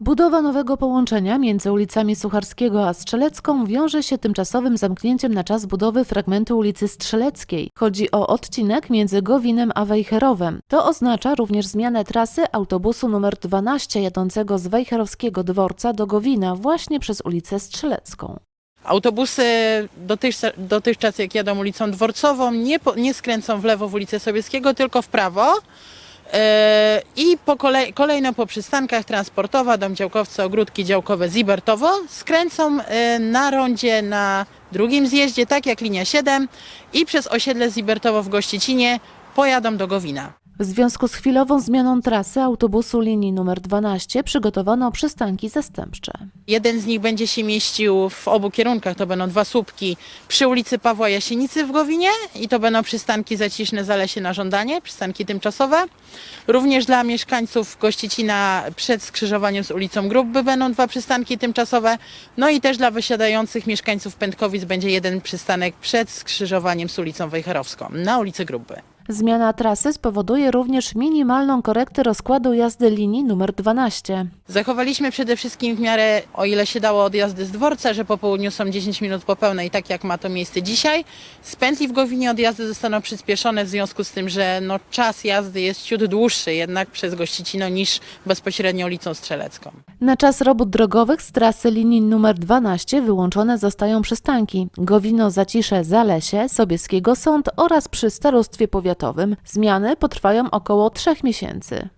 Budowa nowego połączenia między ulicami Sucharskiego a Strzelecką wiąże się tymczasowym zamknięciem na czas budowy fragmentu ulicy Strzeleckiej. Chodzi o odcinek między Gowinem a Wejherowem. To oznacza również zmianę trasy autobusu numer 12 jadącego z Wejherowskiego dworca do Gowina właśnie przez ulicę Strzelecką. Autobusy dotychczas, dotychczas jak jadą ulicą Dworcową, nie, nie skręcą w lewo w ulicę Sobieskiego, tylko w prawo. E, I po kolej, kolejno po przystankach transportowa, dom działkowcy, ogródki działkowe Zibertowo skręcą e, na rondzie na drugim zjeździe, tak jak linia 7 i przez osiedle Zibertowo w Gościecinie pojadą do Gowina. W związku z chwilową zmianą trasy autobusu linii numer 12 przygotowano przystanki zastępcze. Jeden z nich będzie się mieścił w obu kierunkach, to będą dwa słupki przy ulicy Pawła Jasienicy w Gowinie i to będą przystanki Zaciszne Zalesie na żądanie, przystanki tymczasowe. Również dla mieszkańców Gościcina przed skrzyżowaniem z ulicą Grubby będą dwa przystanki tymczasowe, no i też dla wysiadających mieszkańców Pętkowic będzie jeden przystanek przed skrzyżowaniem z ulicą Wejherowską na ulicy Grubby. Zmiana trasy spowoduje również minimalną korektę rozkładu jazdy linii numer 12. Zachowaliśmy przede wszystkim w miarę, o ile się dało, odjazdy z dworca, że po południu są 10 minut po pełnej, tak jak ma to miejsce dzisiaj. Z pętli w Gowinie odjazdy zostaną przyspieszone w związku z tym, że no, czas jazdy jest ciut dłuższy jednak przez Gościcino niż bezpośrednio ulicą Strzelecką. Na czas robót drogowych z trasy linii numer 12 wyłączone zostają przystanki Gowino, Zacisze, Zalesie, Sobieskiego Sąd oraz przy Starostwie Powiatowym. Zmiany potrwają około trzech miesięcy.